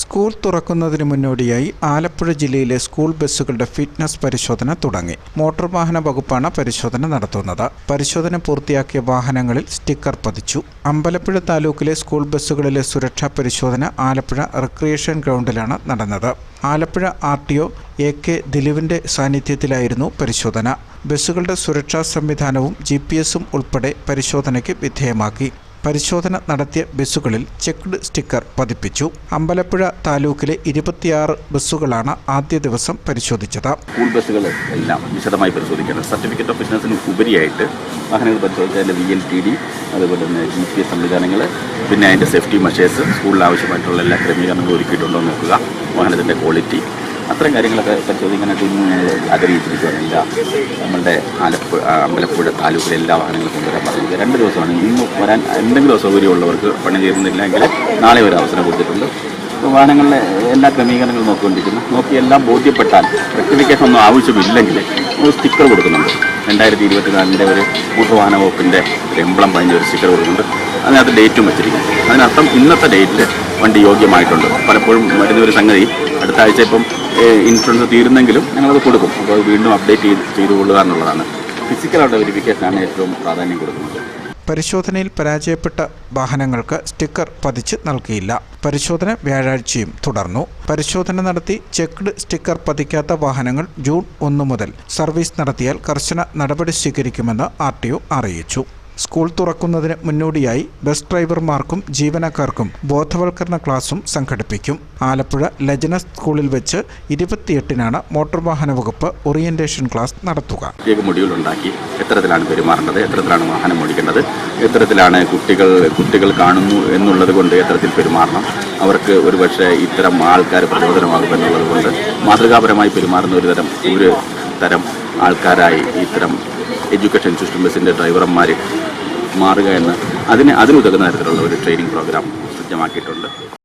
School തുറക്കുന്നതിന് മുന്നോടിയായി ആലപ്പുഴ ജില്ലയിലെ സ്കൂൾ ബസ്സുകളുടെ ഫിറ്റ്നസ് പരിശോധന തുടങ്ങി. മോട്ടോർ വാഹന വകുപ്പാണ് പരിശോധന നടത്തുന്നത്. പരിശോധന പൂർത്തിയാക്കിയ വാഹനങ്ങളിൽ സ്റ്റിക്കർ പതിച്ചു. അമ്പലപ്പുഴ താലൂക്കിലെ സ്കൂൾ ബസ്സുകളിലെ സുരക്ഷാ പരിശോധന ആലപ്പുഴ റിക്രിയേഷൻ ഗ്രൗണ്ടിലാണ് നടന്നത്. Alappuzha R T O A K ദിലീപിന്റെ സാന്നിധ്യത്തിലായിരുന്നു പരിശോധന. ബസ്സുകളുടെ സുരക്ഷാ സംവിധാനവും ജി പി എസും ഉൾപ്പെടെ പരിശോധനയ്ക്ക് വിധേയമാക്കി. പരിശോധന നടത്തിയ ബസ്സുകളിൽ ചെക്ക്ഡ് സ്റ്റിക്കർ പതിപ്പിച്ചു. അമ്പലപ്പുഴ താലൂക്കിലെ ഇരുപത്തിയാറ് ബസ്സുകളാണ് ആദ്യ ദിവസം പരിശോധിച്ചത്. സ്കൂൾ ബസ്സുകൾ എല്ലാം വിശദമായി പരിശോധിക്കണം. സർട്ടിഫിക്കറ്റ് ഓഫ് ബിസിനസിന് ഉപരിയായിട്ട് വാഹനങ്ങൾ പരിശോധിച്ചാൽ അതിന്റെ വി എൽ ടി ഡി അതുപോലെ തന്നെ ജി പി എസ് സംവിധാനങ്ങൾ പിന്നെ അതിന്റെ സേഫ്റ്റി മെഷേഴ്സ് സ്കൂളിൽ ആവശ്യമായിട്ടുള്ള എല്ലാ ക്രമീകരണങ്ങളും ഒരുക്കിയിട്ടുണ്ടോ നോക്കുക. വാഹനത്തിന്റെ ക്വാളിറ്റി അത്തരം കാര്യങ്ങളൊക്കെ പരിശോധിക്കാനായിട്ട് ഇന്ന് ആഗ്രഹിച്ചിരിക്കുകയാണ് എല്ലാ നമ്മളുടെ ആലപ്പുഴ അമ്പലപ്പുഴ താലൂക്കിലെ എല്ലാ വാഹനങ്ങളും കൊണ്ടുവരാൻ പറഞ്ഞിരിക്കുക. രണ്ട് ദിവസമാണ്. ഇന്ന് വരാൻ എന്തെങ്കിലും അസൗകര്യമുള്ളവർക്ക് പണി തീരുന്നില്ലെങ്കിൽ നാളെ ഒരു അവസരം കൊടുത്തിട്ടുണ്ട്. വാഹനങ്ങളിലെ എല്ലാ ക്രമീകരണങ്ങളും നോക്കിക്കൊണ്ടിരിക്കുന്നു. നോക്കി എല്ലാം ബോധ്യപ്പെട്ടാൽ റെക്ടിഫിക്കേഷൻ ഒന്നും ആവശ്യമില്ലെങ്കിൽ ഒരു സ്റ്റിക്കർ കൊടുക്കുന്നുണ്ട്. രണ്ടായിരത്തി ഇരുപത്തിനാലിന്റെ ഒരു കൂട്ടുവാഹന വാഹന വകുപ്പിന്റെ ഒരു എംബ്ലം പതിഞ്ഞ ഒരു സ്റ്റിക്കർ കൊടുക്കുന്നുണ്ട്. അതിനകത്ത് ഡേറ്റും വെച്ചിരിക്കുന്നു. അതിനർത്ഥം ഇന്നത്തെ ഡേറ്റിൽ വണ്ടി യോഗ്യമായിട്ടുണ്ട്. പലപ്പോഴും വരുന്ന ഒരു സംഗതി അടുത്ത ആഴ്ച ഇപ്പം ഇൻഷുറൻസ് തീരുന്നെങ്കിലും ഞങ്ങളത് കൊടുക്കും. അപ്പോൾ വീണ്ടും അപ്ഡേറ്റ് ചെയ്ത് ചെയ്തു കൊള്ളുക എന്നുള്ളതാണ് ഫിസിക്കലായിട്ട് വെരിഫിക്കേഷനാണ് ഏറ്റവും പ്രാധാന്യം കൊടുക്കുന്നത്. പരിശോധനയിൽ പരാജയപ്പെട്ട വാഹനങ്ങൾക്ക് സ്റ്റിക്കർ പതിച്ച് നൽകിയില്ല. പരിശോധന വ്യാഴാഴ്ചയും തുടർന്നു. പരിശോധന നടത്തി ചെക്ക്ഡ് സ്റ്റിക്കർ പതിക്കാത്ത വാഹനങ്ങൾ ജൂൺ ഒന്ന് മുതൽ സർവീസ് നടത്തിയാൽ കർശന നടപടി സ്വീകരിക്കുമെന്ന് ആർ അറിയിച്ചു. സ്കൂൾ തുറക്കുന്നതിന് മുന്നോടിയായി ബസ് ഡ്രൈവർമാർക്കും ജീവനക്കാർക്കും ബോധവൽക്കരണ ക്ലാസും സംഘടിപ്പിക്കും. ആലപ്പുഴ ലജന സ്കൂളിൽ വെച്ച് ഇരുപത്തിയെട്ടിനാണ് മോട്ടോർ വാഹന വകുപ്പ് ഓറിയന്റേഷൻ ക്ലാസ് നടത്തുക. മൊഡ്യൂൾ ഉണ്ടാക്കി. എത്തരത്തിലാണ് പെരുമാറേണ്ടത്? എത്തരത്തിലാണ് വാഹനം ഓടിക്കേണ്ടത്? എത്തരത്തിലാണ് കുട്ടികൾ കുട്ടികൾ കാണുന്നു എന്നുള്ളത് കൊണ്ട് എത്തരത്തിൽ പെരുമാറണം? അവർക്ക് ഒരുപക്ഷെ ഇത്തരം ആൾക്കാർ പ്രചോദനമാകും എന്നുള്ളത് കൊണ്ട് മാതൃകാപരമായി പെരുമാറുന്ന ഒരു തരം ഒരു തരം ആൾക്കാരായി ഇത്തരം എഡ്യൂക്കേഷൻ സിസ്റ്റം ബസ്സിന്റെ ഡ്രൈവർമാർ മാറുക എന്ന് അതിന് അതിനുതകുന്ന തരത്തിലുള്ള ഒരു ട്രെയിനിങ് പ്രോഗ്രാം സജ്ജമാക്കിയിട്ടുണ്ട്.